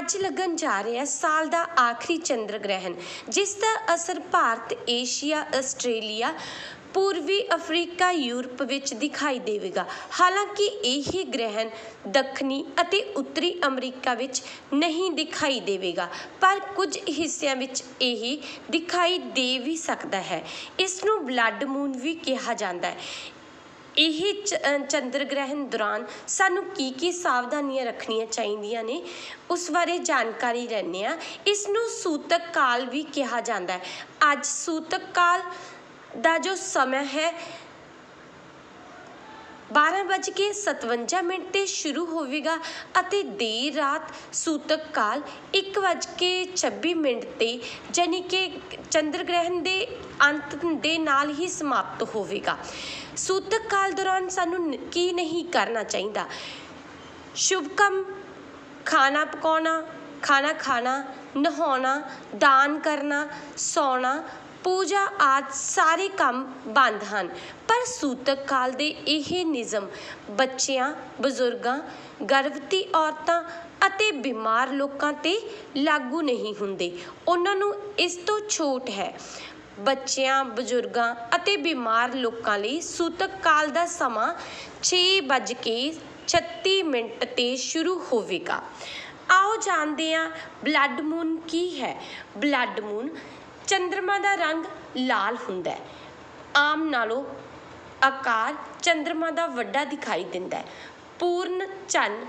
ਅੱਜ ਲੱਗਣ ਜਾ ਰਿਹਾ ਸਾਲ ਦਾ ਆਖਰੀ ਚੰਦਰ ਗ੍ਰਹਿਣ, ਜਿਸ ਦਾ ਅਸਰ ਭਾਰਤ, ਏਸ਼ੀਆ, ਆਸਟ੍ਰੇਲੀਆ, ਪੂਰਬੀ ਅਫਰੀਕਾ, ਯੂਰਪ ਵਿੱਚ ਦਿਖਾਈ ਦੇਵੇਗਾ। ਹਾਲਾਂਕਿ ਇਹ ਗ੍ਰਹਿਣ ਦੱਖਣੀ ਅਤੇ ਉੱਤਰੀ ਅਮਰੀਕਾ ਵਿੱਚ ਨਹੀਂ ਦਿਖਾਈ ਦੇਵੇਗਾ, ਪਰ ਕੁਝ ਹਿੱਸਿਆਂ ਵਿੱਚ ਇਹ ਦਿਖਾਈ ਦੇ ਵੀ ਸਕਦਾ ਹੈ। ਇਸ ਨੂੰ ਬਲੱਡ ਮੂਨ ਵੀ ਕਿਹਾ ਜਾਂਦਾ ਹੈ। ਇਹ ਚੰਦਰ ਗ੍ਰਹਿਣ ਦੌਰਾਨ ਸਾਨੂੰ ਕੀ ਕੀ ਸਾਵਧਾਨੀਆਂ ਰੱਖਣੀਆਂ ਚਾਹੀਦੀਆਂ ਨੇ, ਉਸ ਬਾਰੇ ਜਾਣਕਾਰੀ ਲੈਂਦੇ ਆ ਇਸ ਨੂੰ ਸੂਤਕ ਕਾਲ ਵੀ ਕਿਹਾ ਜਾਂਦਾ ਹੈ। ਅੱਜ ਸੂਤਕ ਕਾਲ ਦਾ ਜੋ ਸਮਾਂ ਹੈ 12:57 ਮਿੰਟ ਤੇ ਸ਼ੁਰੂ ਹੋਵੇਗਾ ਅਤੇ ਦੇਰ ਰਾਤ ਸੂਤਕ ਕਾਲ 1:26 ਮਿੰਟ ਤੇ ਯਾਨੀ ਕਿ ਚੰਦਰ ਗ੍ਰਹਿਣ ਦੇ ਅੰਤ ਦੇ ਨਾਲ ਹੀ ਸਮਾਪਤ ਹੋਵੇਗਾ। ਸੂਤਕ ਕਾਲ ਦੌਰਾਨ ਸਾਨੂੰ ਕੀ ਨਹੀਂ ਕਰਨਾ ਚਾਹੀਦਾ? ਸ਼ੁਭ ਕੰਮ ਖਾਣਾ ਪਕਾਉਣਾ, ਖਾਣਾ ਖਾਣਾ, ਨਹਾਉਣਾ, ਦਾਨ ਕਰਨਾ, ਸੌਣਾ ਪੂਜਾ ਆਦਿ ਸਾਰੇ ਕੰਮ ਬੰਦ ਹਨ। ਪਰ ਸੂਤਕ ਕਾਲ ਦੇ ਇਹ ਨਿਯਮ ਬੱਚਿਆਂ, ਬਜ਼ੁਰਗਾਂ, ਗਰਭਵਤੀ ਔਰਤਾਂ ਅਤੇ ਬਿਮਾਰ ਲੋਕਾਂ ਤੇ ਲਾਗੂ ਨਹੀਂ ਹੁੰਦੇ। ਉਹਨਾਂ ਨੂੰ ਇਸ ਤੋਂ ਛੋਟ ਹੈ। ਬੱਚਿਆਂ, ਬਜ਼ੁਰਗਾਂ ਅਤੇ ਬਿਮਾਰ ਲੋਕਾਂ ਲਈ ਸੂਤਕ ਕਾਲ ਦਾ ਸਮਾਂ 6:36 ਮਿੰਟ ਤੇ ਸ਼ੁਰੂ ਹੋਵੇਗਾ। ਆਓ ਜਾਣਦੇ ਹਾਂ ਬਲੱਡ ਮੂਨ ਕੀ ਹੈ। ਬਲੱਡ ਮੂਨ ਚੰਦਰਮਾ ਦਾ ਰੰਗ ਲਾਲ ਹੁੰਦਾ ਹੈ। ਆਮ ਨਾਲੋਂ ਆਕਾਰ ਚੰਦਰਮਾ ਦਾ ਵੱਡਾ ਦਿਖਾਈ ਦਿੰਦਾ ਹੈ। ਪੂਰਨ ਚੰਨ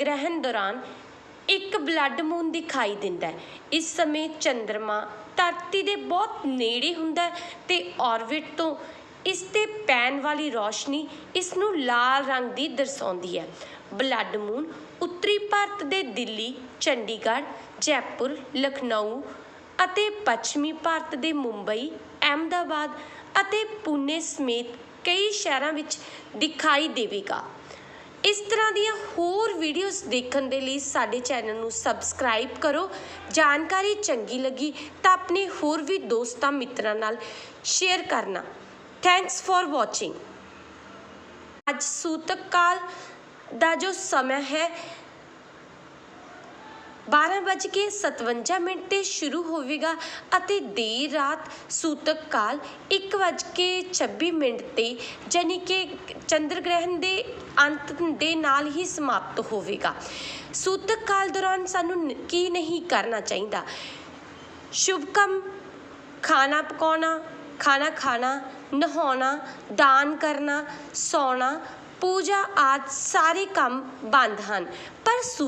ਗ੍ਰਹਿਣ ਦੌਰਾਨ ਇੱਕ ਬਲੱਡ ਮੂਨ ਦਿਖਾਈ ਦਿੰਦਾ ਹੈ। ਇਸ ਸਮੇਂ ਚੰਦਰਮਾ ਧਰਤੀ ਦੇ ਬਹੁਤ ਨੇੜੇ ਹੁੰਦਾ ਹੈ ਤੇ ਔਰਬਿਟ ਤੋਂ ਇਸ ਤੇ ਪੈਣ ਵਾਲੀ ਰੋਸ਼ਨੀ ਇਸ ਨੂੰ ਲਾਲ ਰੰਗ ਦੀ ਦਰਸਾਉਂਦੀ ਹੈ। ਬਲੱਡ ਮੂਨ ਉੱਤਰੀ ਭਾਰਤ ਦੇ ਦਿੱਲੀ, ਚੰਡੀਗੜ੍ਹ, ਜੈਪੁਰ, ਲਖਨਊ ਅਤੇ ਪੱਛਮੀ ਭਾਰਤ ਦੇ ਮੁੰਬਈ, ਅਹਿਮਦਾਬਾਦ ਅਤੇ ਪੁਣੇ ਸਮੇਤ ਕਈ ਸ਼ਹਿਰਾਂ ਵਿੱਚ ਦਿਖਾਈ ਦੇਵੇਗਾ। ਇਸ ਤਰ੍ਹਾਂ ਦੀਆਂ ਹੋਰ ਵੀਡੀਓਜ਼ ਦੇਖਣ ਦੇ ਲਈ ਸਾਡੇ ਚੈਨਲ ਨੂੰ ਸਬਸਕ੍ਰਾਈਬ ਕਰੋ। ਜਾਣਕਾਰੀ ਚੰਗੀ ਲੱਗੀ ਤਾਂ ਆਪਣੇ ਹੋਰ ਵੀ ਦੋਸਤਾਂ ਮਿੱਤਰਾਂ ਨਾਲ ਸ਼ੇਅਰ ਕਰਨਾ। ਥੈਂਕਸ ਫॉर ਵਾਚਿੰਗ ਅੱਜ ਸੂਤਕ ਕਾਲ ਦਾ ਜੋ ਸਮਾਂ ਹੈ 12:57 ਮਿੰਟ ਤੇ ਸ਼ੁਰੂ ਹੋਵੇਗਾ ਅਤੇ ਦੇਰ ਰਾਤ ਸੂਤਕ ਕਾਲ 1:26 ਮਿੰਟ ਤੇ ਯਾਨੀ ਕਿ ਚੰਦਰ ਗ੍ਰਹਿਣ ਦੇ ਅੰਤ ਦੇ ਨਾਲ ਹੀ ਸਮਾਪਤ ਹੋਵੇਗਾ। ਸੂਤਕ ਕਾਲ ਦੌਰਾਨ ਸਾਨੂੰ ਕੀ ਨਹੀਂ ਕਰਨਾ ਚਾਹੀਦਾ? ਸ਼ੁਭ ਕੰਮ ਖਾਣਾ ਪਕਾਉਣਾ, ਖਾਣਾ ਖਾਣਾ, ਨਹਾਉਣਾ, ਦਾਨ ਕਰਨਾ, ਸੌਣਾ, ਪੂਜਾ ਆਦਿ ਸਾਰੇ ਕੰਮ ਬੰਦ ਹਨ। ਪਰ ਸੂ